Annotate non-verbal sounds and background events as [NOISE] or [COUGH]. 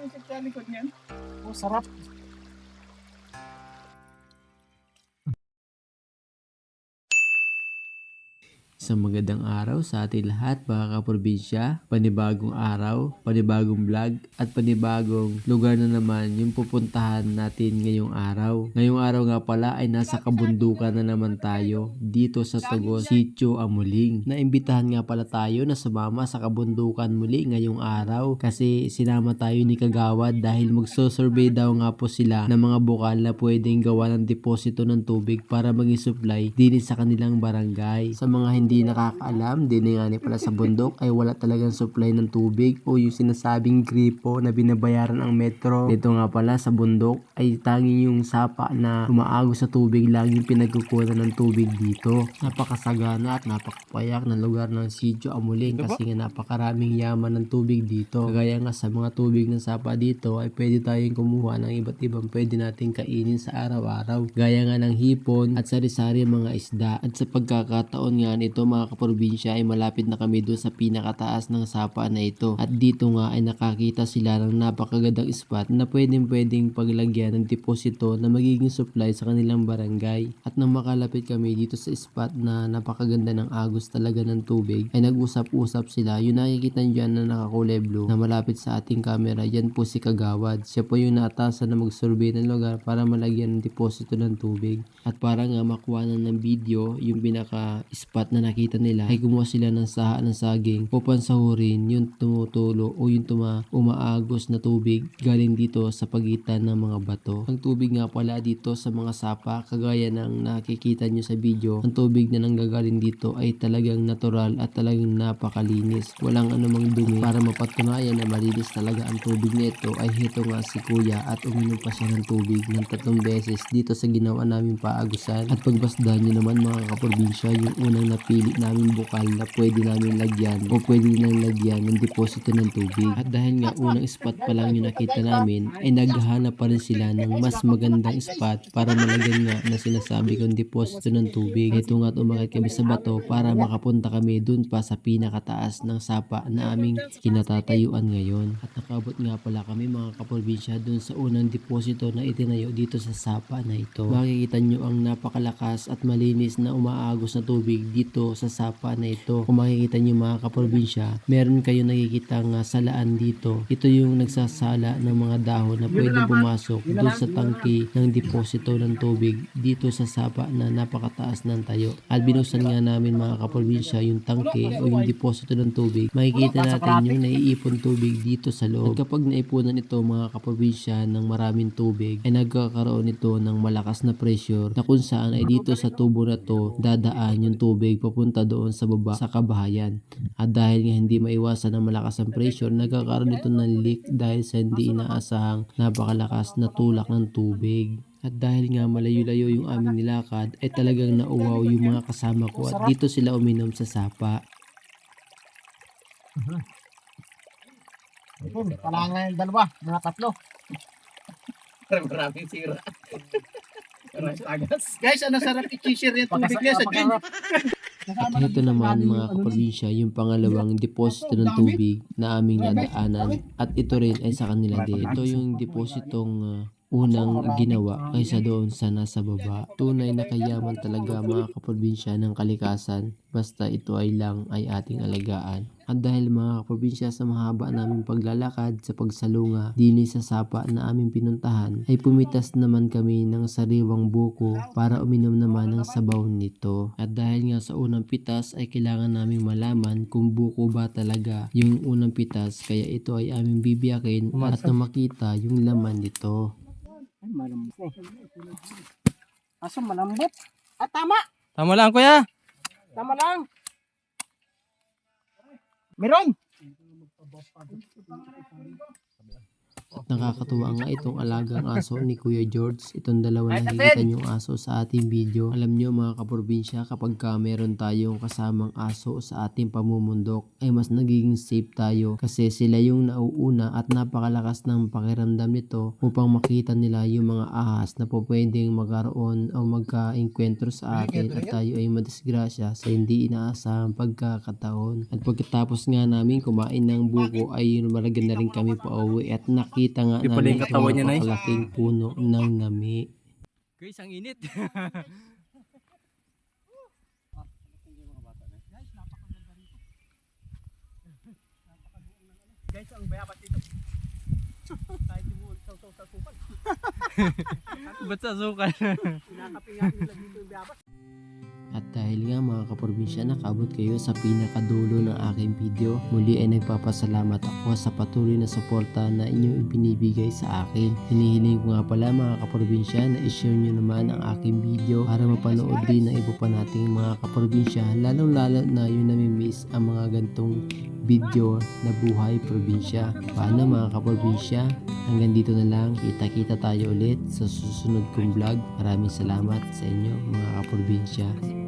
yung sa likod niyan. Oh, sarap. Sa magandang araw sa ating lahat mga kaprobinsya, panibagong araw, panibagong vlog at panibagong lugar na naman yung pupuntahan natin ngayong araw. Ngayong araw nga pala ay nasa kabundukan na naman tayo dito sa Tagos, Sitio Amuling. Naimbitahan nga pala tayo na sumama sa kabundukan muli ngayong araw kasi sinama tayo ni Kagawad dahil magsosurvey daw nga po sila ng mga bukal na pwedeng gawa ng deposito ng tubig para maging supply din sa kanilang barangay. Sa mga hindi nakakaalam, din nga ni pala sa bundok ay wala talagang supply ng tubig o yung sinasabing gripo na binabayaran ang metro. Dito nga pala sa bundok ay tanging yung sapa na umaagos sa tubig lang yung pinagkukunan ng tubig dito. Napakasagana at napakapayak na lugar ng Sitio Amuling kasi nga napakaraming yaman ng tubig dito. Kagaya nga sa mga tubig ng sapa dito ay pwede tayong kumuha ng iba't ibang pwede nating kainin sa araw-araw. Gaya nga ng hipon at sari-sari mga isda. At sa pagkakataon nga nito mga kaprobinsya ay malapit na kami doon sa pinakataas ng sapa na ito. At dito nga ay nakakita sila ng napakagandang spot na pwedeng pwedeng paglagyan ng deposito na magiging supply sa kanilang barangay. At nang makalapit kami dito sa spot na napakaganda ng agos talaga ng tubig ay nag-usap-usap sila. Yung nakikita dyan na nakakulay blue na malapit sa ating camera, yan po si Kagawad. Siya po yung naatasan na mag-survey ng lugar para malagyan ng deposito ng tubig. At para nga makuha na ng video yung pinaka-spot na nakita nila ay gumawa sila ng saha ng saging upang sahurin yung tumutulo o yung tuma umaagos na tubig galing dito sa pagitan ng mga bato. Ang tubig nga pala dito sa mga sapa kagaya ng nakikita nyo sa video, ang tubig na nanggagaling dito ay talagang natural at talagang napakalinis. Walang anumang dumi para mapatunayan na malinis talaga ang tubig na ito ay hito nga si kuya at uminom pa siya ng tubig ng tatlong beses dito sa ginawa namin paagusan. At pagbasdahan nyo naman mga kaprobinsya yung unang napili namin bukal na pwede namin lagyan o pwede nang lagyan ng deposito ng tubig. At dahil nga unang spot pa lang yung nakita namin ay naghahanap pa rin sila ng mas magandang spot para malagyan nga na sinasabi kong deposito ng tubig. Ito nga umakit kami sa bato para makapunta kami dun pa sa pinakataas ng sapa na aming kinatatayuan ngayon. At nakabot nga pala kami mga kaprobinsya dun sa unang deposito na itinayo dito sa sapa na ito. Makikita nyo ang napakalakas at malinis na umaagos na tubig dito sa sapa na ito. Kung makikita nyo mga kaprobinsya, meron kayo nakikita nga salaan dito. Ito yung nagsasala ng mga dahon na pwedeng pumasok doon sa tangki ng deposito ng tubig dito sa sapa na napakataas ng tayo. At binuksan nga namin mga kaprobinsya yung tangke o yung deposito ng tubig. Makikita natin yung naiipon tubig dito sa loob. At kapag naipunan ito mga kaprobinsya ng maraming tubig ay nagkakaroon ito ng malakas na pressure na kung saan ay dito sa tubo na to dadaan yung tubig papunta doon sa baba sa kabahayan. At dahil nga hindi maiwasan ang malakas ang pressure, nagkakaroon ito ng leak dahil sa hindi inaasahang napakalakas na tulak ng tubig. At dahil nga malayo-layo yung aming nilakad, ay talagang nauwaw yung mga kasama ko at dito sila uminom sa sapa. Ayun, kailangan yung dalawa, mga tatlo. Parang maraming sira. Guys, ano sarap i-share yung tubig niya sa gin. At ito naman mga kaprobinsya yung pangalawang deposito ng tubig na aming nadaanan at ito rin ay sa kanila din. Ito yung depositong uh, unang ginawa kaysa doon sa nasa baba. Tunay na kayaman talaga mga kaprobinsya ng kalikasan basta ito ay lang ay ating alagaan. At dahil mga kaprobinsya sa mahaba naming paglalakad sa pagsalunga dini sa sapa na aming pinuntahan ay pumitas naman kami ng sariwang buko para uminom naman ng sabaw nito. At dahil nga sa unang pitas ay kailangan naming malaman kung buko ba talaga yung unang pitas kaya ito ay aming bibiyakin at na makita yung laman nito. Ay, malambot eh. Kaso malambot. Ah, tama! Tama lang kuya. Tama lang! Meron! Nakakatuwa nga itong alagang aso ni Kuya George. Itong dalawa na nakikita niyong aso sa ating video. Alam niyo mga kaprobinsya kapag ka meron tayong kasamang aso sa ating pamumundok ay mas nagiging safe tayo kasi sila yung nauuna at napakalakas ng pakiramdam nito upang makita nila yung mga ahas na po pwedeng magkaroon o magka-enkwentro sa atin at tayo ay madisgrasya sa hindi inaasahang pagkakataon. At pagkatapos nga namin kumain ng buko ay malagyan na rin kami pa uwi at nakita Nakikita nga Di pala namin yung katawan niya, Nay. napakalaking puno ng nami. Guys, ang init. Guys, ang bayabas dito. Kahit di mo saw-saw sa sukan. [LAUGHS] Ba't sa sukan? Kinakapingan nila dito yung bayabas. At dahil nga mga kaprobinsya nakaabot kayo sa pinakadulo ng aking video, muli ay nagpapasalamat ako sa patuloy na suporta na inyong ibinibigay sa akin. Hinihiling ko nga pala mga kaprobinsya na ishare nyo naman ang aking video para mapanood din ng iba pa nating mga kaprobinsya lalong lalo na yung namimiss ang mga gantong video na buhay probinsya. Paano mga kaprobinsya? Hanggang dito na lang, kita-kita tayo ulit sa susunod kong vlog. Maraming salamat sa inyo mga kaprobinsya.